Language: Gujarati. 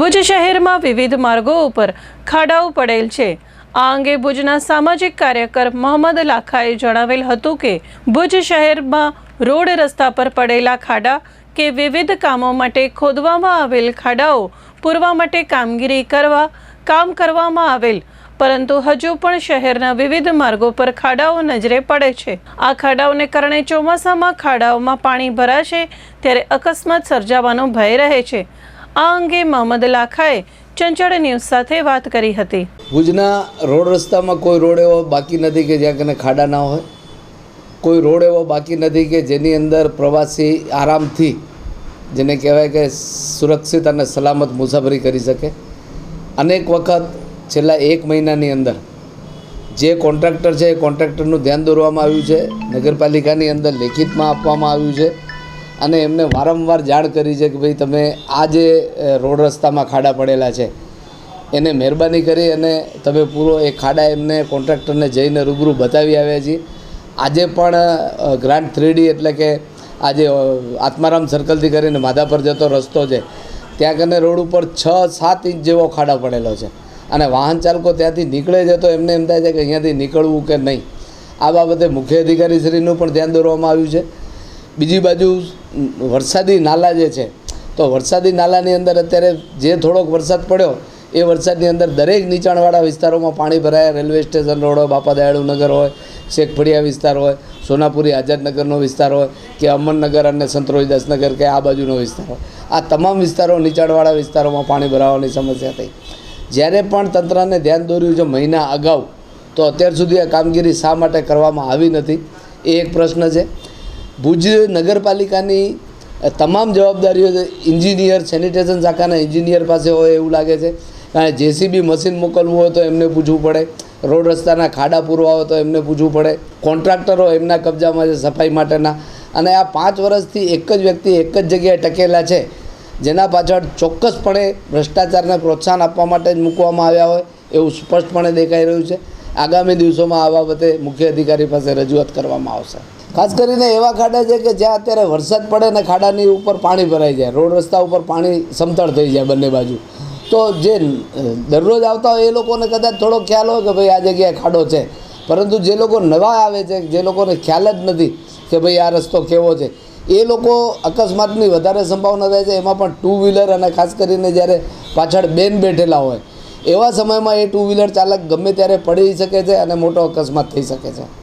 ભુજ શહેરમાં વિવિધ માર્ગો ઉપર ખાડાઓ પડેલ છે. આ અંગે ભુજના સામાજિક કાર્યકર મોહમ્મદ લાખાએ જણાવેલ હતું કે, ભુજ શહેરમાં રોડ રસ્તા પર પડેલા ખાડા કે વિવિધ કામો માટે ખોદવામાં આવેલ ખાડાઓ પૂરવા માટે કામગીરી કરવા, કામ કરવામાં આવેલ, પરંતુ હજુ પણ શહેરના વિવિધ માર્ગો પર ખાડાઓ નજરે પડે છે. આ ખાડાઓને કારણે ચોમાસામાં ખાડાઓમાં પાણી ભરાશે, ત્યારે અકસ્માત સર્જાવાનો ભય રહે છે. આ અંગે મોહમ્મદ લાખાએ ચંચળ ન્યૂઝ સાથે વાત કરી હતી. ભુજના રોડ રસ્તામાં કોઈ રોડ એવો બાકી નથી કે જ્યાં કને ખાડા ના હોય? કોઈ રોડ એવો બાકી નથી કે જેની અંદર પ્રવાસી આરામથી, જેને કહેવાય કે સુરક્ષિત અને સલામત મુસાફરી કરી શકે? અનેક વખત છેલ્લા એક મહિનાની અંદર જે કોન્ટ્રાક્ટર છે એ કોન્ટ્રાક્ટરનું ધ્યાન દોરવામાં આવ્યું છે, નગરપાલિકાની અંદર લેખિતમાં આપવામાં આવ્યું છે. અને એમને વારંવાર જાણ કરી છે કે ભાઈ તમે આ જે રોડ રસ્તામાં ખાડા પડેલા છે, એને મહેરબાની કરી અને તમે પૂરો એ ખાડા એમને કોન્ટ્રાક્ટરને જઈને રૂબરૂ બતાવી આવ્યા છીએ. આજે પણ ગ્રાન્ડ થ્રીડી એટલે કે આજે આત્મારામ સર્કલથી કરીને માધાપર જતો રસ્તો છે, ત્યાં કને રોડ ઉપર છ સાત ઇંચ જેવો ખાડા પડેલો છે. અને વાહન ચાલકો ત્યાંથી નીકળે છે તો એમને એમ થાય છે કે અહીંયાથી નીકળવું કે નહીં. આ બાબતે મુખ્ય અધિકારીશ્રીનું પણ ધ્યાન દોરવામાં આવ્યું છે. બીજી બાજુ વરસાદી નાલા જે છે, તો વરસાદી નાલાની અંદર અત્યારે જે થોડોક વરસાદ પડ્યો, એ વરસાદની અંદર દરેક નીચાણવાળા વિસ્તારોમાં પાણી ભરાયા. રેલવે સ્ટેશન રોડ હોય બાપા દયાળુ નગર હોય શેખફળિયા વિસ્તાર હોય, સોનાપુરી આઝાદનગરનો વિસ્તાર હોય, કે અમરનગર અને નગર કે આ બાજુનો વિસ્તાર હોય. આ તમામ વિસ્તારો નીચાણવાળા વિસ્તારોમાં પાણી ભરાવાની સમસ્યા થઈ. જ્યારે પણ તંત્રને ધ્યાન દોર્યું છે મહિના અગાઉ, તો અત્યાર સુધી આ કામગીરી શા માટે કરવામાં આવી નથી, એ એક પ્રશ્ન છે. ભુજ નગરપાલિકાની તમામ જવાબદારીઓ ઇન્જિનિયર સેનિટેશન શાખાના ઇન્જિનિયર પાસે હોય એવું લાગે છે. કારણ જેસીબી મશીન મોકલવું હોય તો એમને પૂછવું પડે. રોડ રસ્તાના ખાડા પૂરવા હોય તો એમને પૂછવું પડે. કોન્ટ્રાક્ટરો એમના કબજામાં છે સફાઈ માટેના. અને આ પાંચ વર્ષથી એક જ વ્યક્તિ એક જ જગ્યાએ ટકેલા છે. જેના પાછળ ચોક્કસપણે ભ્રષ્ટાચારને પ્રોત્સાહન આપવા માટે જ મૂકવામાં આવ્યા હોય એવું સ્પષ્ટપણે દેખાઈ રહ્યું છે. આગામી દિવસોમાં આ બાબતે મુખ્ય અધિકારી પાસે રજૂઆત કરવામાં આવશે. ખાસ કરીને એવા ખાડા છે કે જ્યાં અત્યારે વરસાદ પડે ને ખાડાની ઉપર પાણી ભરાઈ જાય. રોડ રસ્તા ઉપર પાણી સમતળ થઈ જાય બંને બાજુ. તો જે દરરોજ આવતા હોય એ લોકોને કદાચ થોડો ખ્યાલ હોય કે ભાઈ આ જગ્યાએ ખાડો છે. પરંતુ જે લોકો નવા આવે છે, જે લોકોને ખ્યાલ જ નથી કે ભાઈ આ રસ્તો કેવો છે. એ લોકો અકસ્માતની વધારે સંભાવના થાય છે. એમાં પણ ટુ વ્હીલર અને ખાસ કરીને જ્યારે પાછળ બેન બેઠેલા હોય, એવા સમયમાં એ ટુ વ્હીલર ચાલક ગમે ત્યારે પડી શકે છે અને મોટો અકસ્માત થઈ શકે છે.